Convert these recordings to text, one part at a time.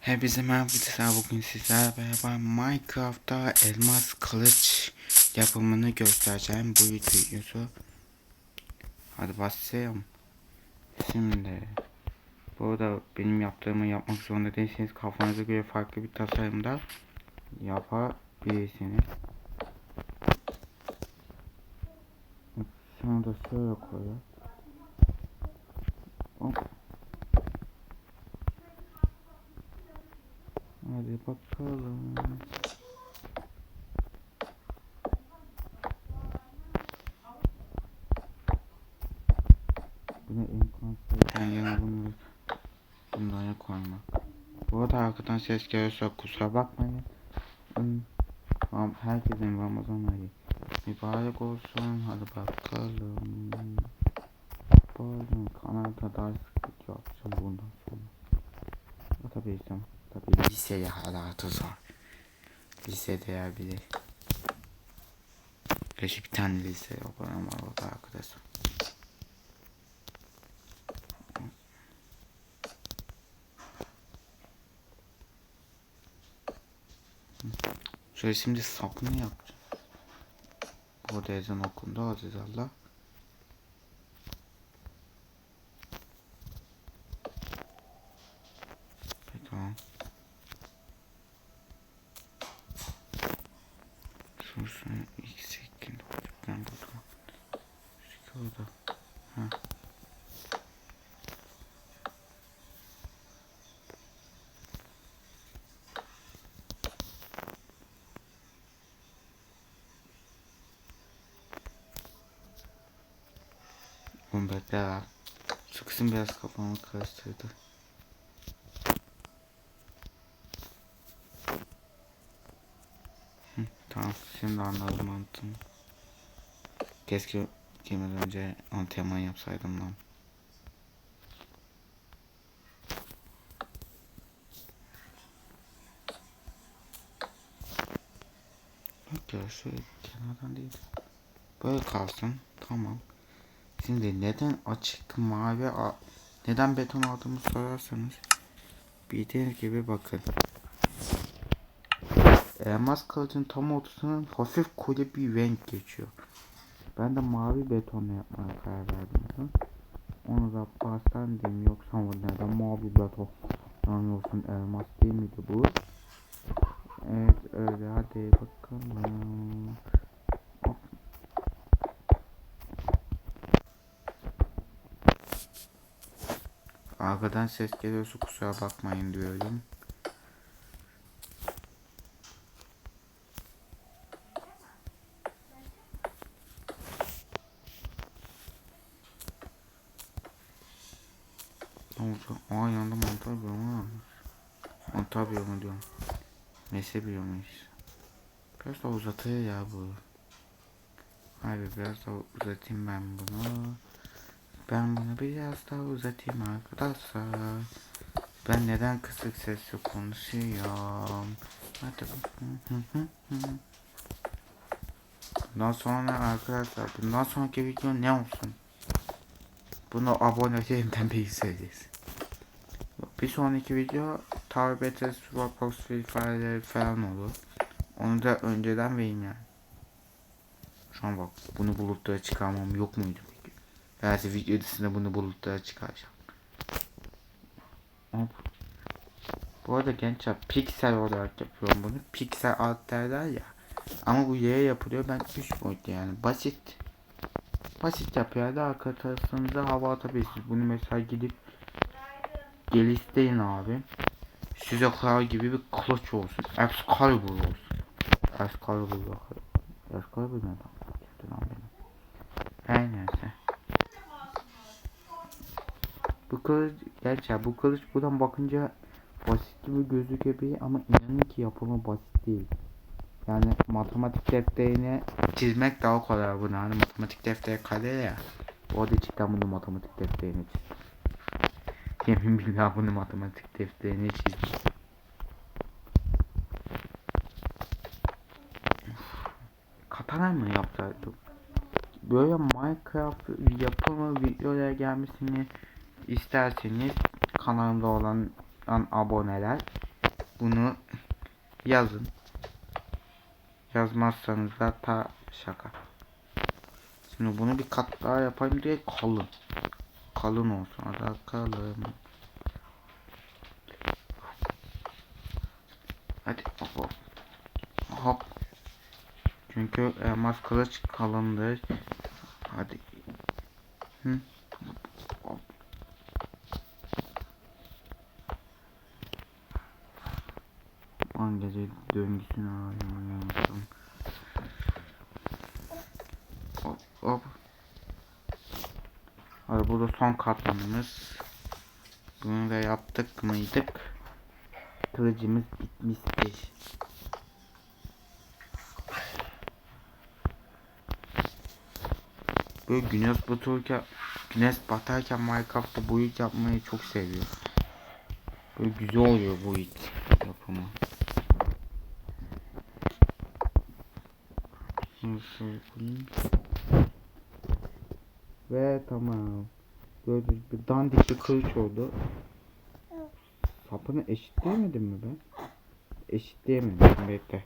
Hepinize merhaba. Bugün sizlerle beraber Minecraft'ta elmas kılıç yapımını göstereceğim bu videosu. Hadi başlayalım. Şimdi burada benim yaptığımı yapmak zorunda değilseniz kafanıza göre farklı bir tasarımda yapabilirsiniz. Şunu da şöyle koyalım. Hop. Hadi bakalım. Bu ne enkonserden yana bunu bunlara koymak. Bu arada arkadan ses geliyorsa kusura bakmayın. Ram- Herkesin Ramazan ayı mübarek olsun. Hadi bakalım. Pardon kanalda daha sıklık yapacağım bundan sonra. Atabilirsem. Liseye hayatı zor. Lisede ya bir de. Gerçi tane lise yok ama orada arkadaşlar. Şöyle şimdi sapını yapacağım. Burada ezan okundu aziz Allah. Bekle ya. Şu kısım biraz kafamı karıştırdı. Hı, tamam şimdi anladım mantığını. Keşke girmeden önce antrenman yapsaydım lan. Yok ya şöyle kenardan değil. Böyle kalsın. Tamam. Şimdi neden açık mavi neden beton aldığımı sorarsanız bildiğiniz gibi bakın. Elmas kılıcın tam ortasından hafif koyu bir renk geçiyor. Ben de mavi betonla yapmaya karar verdim. Onu da pastan diyeyim yoksa neden mavi beton sanıyorsun elmas değil miydi bu? Evet öyle hadi bakalım. Arkadan ses geliyorsa kusura bakmayın diyorum. Ne oldu? Aa yanında mantar biyomu varmış. Mantar biyomu diyorum. Neyse biyomuymuş. Biraz da uzatıyor ya bu. Hayır biraz da uzatayım ben bunu. Ben bunu biraz daha uzatayım arkadaşlar. Ben neden kısık sesle konuşuyorum? Hadi. Bundan sonra arkadaşlar bundan sonraki video ne olsun? Bunu abonelerimden biri söylesin. Bir sonraki video Tower Battle Roblox Free Fire'leri falan olur. Onu da önceden vereyim yani. Şu an bak bunu bulutlara çıkarmam yok muydu? Belki video dışında bunu bulutlara çıkaracağım. Hop. Bu arada gençler piksel olarak yapıyorum bunu. Piksel art derler ya. Ama bu yere yapılıyor. Ben 3 boyutlu yani. Basit. Basit yapıyor da arka tarafınıza hava atabilirsiniz. Bunu mesela gidip gel isteyin abi. Size kral gibi bir kılıç olsun. Excalibur olsun. Excalibur. Excalibur ne lan? Gitti lan benim. Her neyse. Kılıç, gerçi bu kılıç buradan bakınca basit gibi gözükebilir ama inanın ki yapımı basit değil. Yani matematik defterine çizmek daha kolay bunu. Hani matematik defteri kare ya. Orada cidden bunu matematik defterine çiz. Yemin billah bunu matematik defterine çizdim. Katana mı yapsaydım? Böyle Minecraft yapımı videolara gelmesini isterseniz kanalımda olan an aboneler bunu yazın. Yazmazsanız da ta şaka. Şimdi bunu bir kat daha yapayım diye kalın. Kalın olsun. Ada kalın. Hadi hop. Hop. Çünkü elmas kılıç kalındır. Hadi. Hı. Gece döngüsünü arıyorum. Hop hop. Hadi bu da son katmanımız. Bunu da yaptık mıydık? Kılıcımız bitmiştir. Böyle güneş batarken güneş batarken Minecraft'ta bu yapmayı çok seviyor. Böyle güzel oluyor bu ilk yapımı. Şunu şöyle koyayım. Ve tamam. Gördüğünüz gibi dandik bir kılıç oldu. Sapını eşitleyemedim mi ben? Eşitleyemedim. Bekle.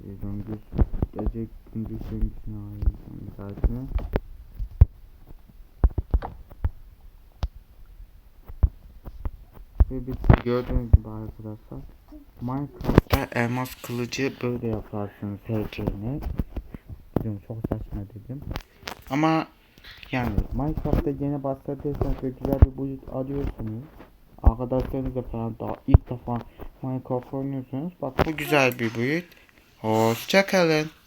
Bir döngü gece ayıracağım bir tanesini. Ve bitti gördüğünüz gibi arkadaşlar. Minecraft'ta elmas kılıcı böyle yaparsınız heykelini. Biliyorum çok saçma dedim. Ama yani Minecraft'ta yeni başladıysanız ve güzel bir boyut arıyorsunuz. Arkadaşlarınızla falan daha ilk defa Minecraft oynuyorsunuz. Bak bu güzel bir boyut. Hoşçakalın.